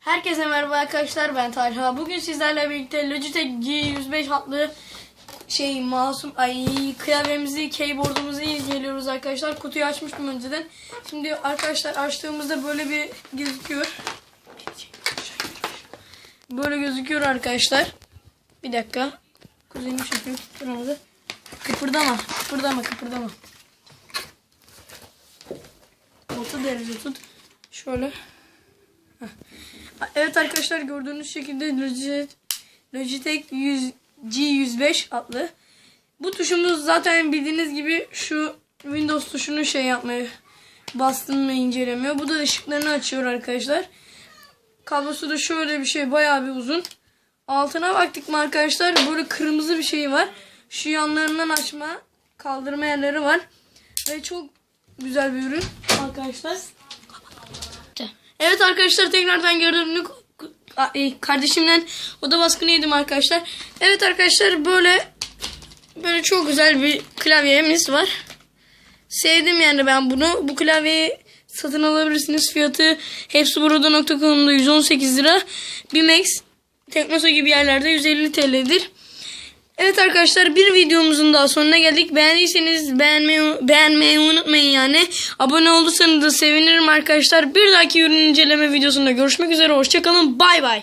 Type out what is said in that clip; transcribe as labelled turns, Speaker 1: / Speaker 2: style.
Speaker 1: Herkese merhaba arkadaşlar ben Talha. Bugün sizlerle birlikte Logitech G105 adlı şey masum ay klavyemizi, keyboardumuzu inceliyoruz arkadaşlar. Kutuyu açmıştım önceden. Şimdi arkadaşlar açtığımızda böyle bir gözüküyor. Böyle gözüküyor arkadaşlar. Bir dakika. Kuzenim çekiyor tutturamadı. Kıpırdama, kıpırdama, kıpırdama. Orta derece tut. Şöyle. Evet arkadaşlar gördüğünüz şekilde Logitech, Logitech 100, G105 adlı. Bu tuşumuz zaten bildiğiniz gibi şu Windows tuşunu şey yapmaya bastığında incelemiyor. Bu da ışıklarını açıyor arkadaşlar. Kablosu da şöyle bir şey bayağı bir uzun. Altına baktık mı arkadaşlar böyle kırmızı bir şey var. Şu yanlarından açma kaldırma yerleri var. Ve çok güzel bir ürün arkadaşlar. Evet arkadaşlar tekrardan gördüğünüz kardeşimden oda baskını yedim arkadaşlar. Evet arkadaşlar böyle böyle çok güzel bir klavyemiz var. Sevdim yani ben bunu. Bu klavyeyi satın alabilirsiniz. Fiyatı hepsiburada.com'da 118 lira. Bimex, Teknosa gibi yerlerde 150 TL'dir. Evet arkadaşlar bir videomuzun daha sonuna geldik. Beğendiyseniz beğenmeyi, beğenmeyi unutmayın yani. Abone olursanız da sevinirim arkadaşlar. Bir dahaki ürün inceleme videosunda görüşmek üzere. Hoşçakalın. Bay bay.